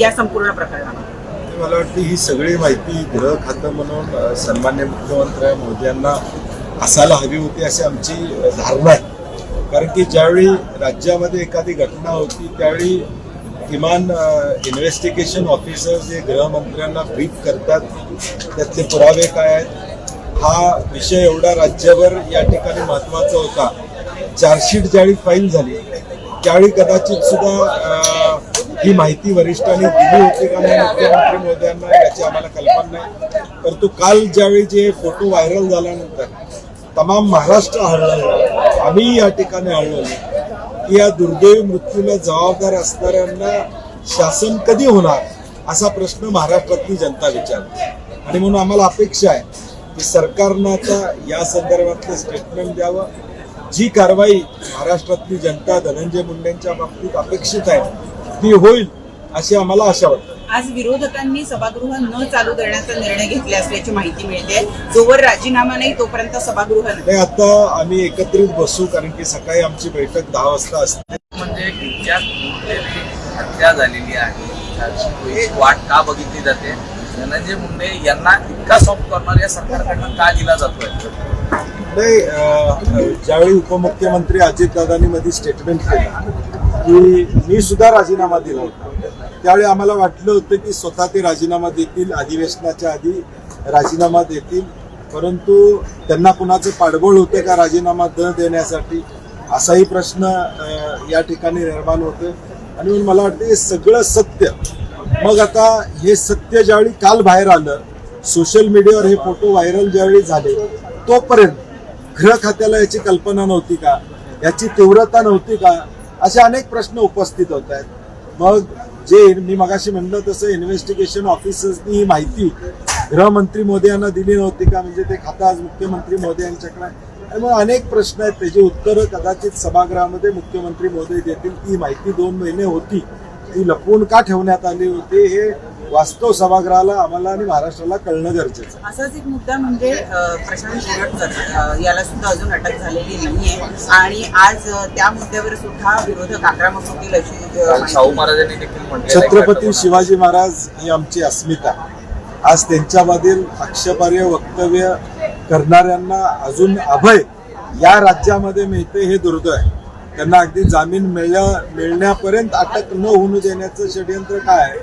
या संपूर्ण प्रकरणामध्ये. मला वाटते ही सगळी माहिती गृह खातं म्हणून सन्मान्य मुख्यमंत्री मोदी यांना असायला हवी होती अशी आमची धारणा आहे. कारण की ज्यावेळी राज्यामध्ये एखादी घटना होती त्यावेळी किमान इन्व्हेस्टिगेशन ऑफिसर जे गृहमंत्र्यांना ब्रीफ करतात त्यातले पुरावे काय आहेत? हा विषय एवढा राज्यभर या ठिकाणी महत्त्वाचा होता. चार्जशीट ज्यावेळी फाईल झाली त्यावेळी कदाचित सुद्धा ही माहिती वरिष्ठांनी दिली होती का नाही मुख्यमंत्री मोदयांना याची आम्हाला कल्पना नाही. परंतु काल ज्यावेळी जे फोटो व्हायरल झाल्यानंतर तमाम महाराष्ट्र हळहळलं आम्ही या ठिकाणी हळहळलो की या दुर्दैवी मृत्यूला जबाबदार असणाऱ्यांना शासन कधी होणार असा प्रश्न महाराष्ट्रातली जनता विचारते. आणि म्हणून आम्हाला अपेक्षा आहे की सरकारनं आता या संदर्भातलं स्टेटमेंट द्यावं. जी कारवाई महाराष्ट्रातली जनता धनंजय मुंडेंच्या बाबतीत अपेक्षित आहे ती होईल अशी आम्हाला आशा वाटते. आज विरोधकांनी सभागृह न चालू करण्याचा निर्णय घेतला असल्याची माहिती मिळते. जोवर राजीनामा नाही तोपर्यंत सभागृह नाही. नाही आता आम्ही एकत्रित बसू कारण की सकाळी आमची बैठक दहा वाजता असते. म्हणजे हत्या झालेली आहे वाट का बघितली जाते? धनंजय मुंडे यांना इतका सॉफ्ट कॉर्नर या सरकारकडनं का दिला जातोय? नाही ज्यावेळी उपमुख्यमंत्री अजितदादांनी मध्ये स्टेटमेंट केलं की मी सुद्धा राजीनामा दिला होता. त्यावेळी आम्हाला वाटलं होतं की स्वतः ते राजीनामा देतील अधिवेशनाच्या आधी राजीनामा देतील. परंतु त्यांना कुणाचं पाठबळ होतं का राजीनामा न देण्यासाठी? असाही प्रश्न या ठिकाणी निर्माण होतो आणि म्हणून मला वाटतं हे सगळं सत्य. मग आता हे सत्य ज्यावेळी काल बाहेर आलं सोशल मीडियावर हे फोटो व्हायरल ज्यावेळी झाले तोपर्यंत गृह खात्याला याची कल्पना नव्हती का? याची तीव्रता नव्हती का? असे अनेक प्रश्न उपस्थित होत आहेत. मग जे मी मगाशी म्हणलं तसं इन्व्हेस्टिगेशन ऑफिसर्सनी ही माहिती गृहमंत्री मोदी यांना दिली नव्हती का? म्हणजे ते खातं आज मुख्यमंत्री मोदी यांच्याकडे त्यामुळे अनेक प्रश्न आहेत. त्याची उत्तरं कदाचित सभागृहामध्ये मुख्यमंत्री मोदी देतील. ती माहिती दोन महिने होती. ती लपवून का ठेवण्यात आली होती हे वास्तव सभागृहाला आम्हाला आणि महाराष्ट्राला कळणं गरजेचं आहे. असाच एक मुद्दा म्हणजे प्रशांत शिरडकर याला सुद्धा अजून अटक झालेली नाहीये. आणि आज त्या मुद्द्यावर सुद्धा विरोधक आक्रमक होतील अशी शाहू महाराजांनी देखील म्हटलं छत्रपती शिवाजी महाराज ही आमची अस्मिता. आज त्यांच्यामधील आक्षेपार्ह वक्तव्य करणाऱ्यांना अजून अभय या राज्यामध्ये मिळते हे दुर्दैव आहे. त्यांना अगदी जामीन मिळण्या मिळण्यापर्यंत अटक न होऊ देण्याचं षडयंत्र काय आहे?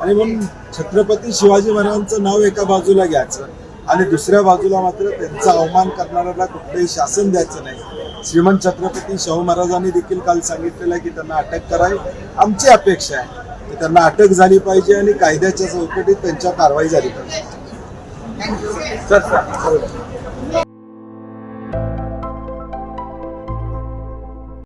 आणि म्हणून छत्रपती शिवाजी महाराजांचं नाव एका बाजूला घ्यायचं आणि दुसऱ्या बाजूला मात्र त्यांचा अवमान करणाऱ्याला कुठलंही शासन द्यायचं नाही. श्रीमंत छत्रपती शाहू महाराजांनी देखील काल सांगितलेलं आहे की त्यांना अटक करावी. आमची अपेक्षा आहे की त्यांना अटक झाली पाहिजे आणि कायद्याच्या चौकटीत त्यांच्या कारवाई झाली पाहिजे. सर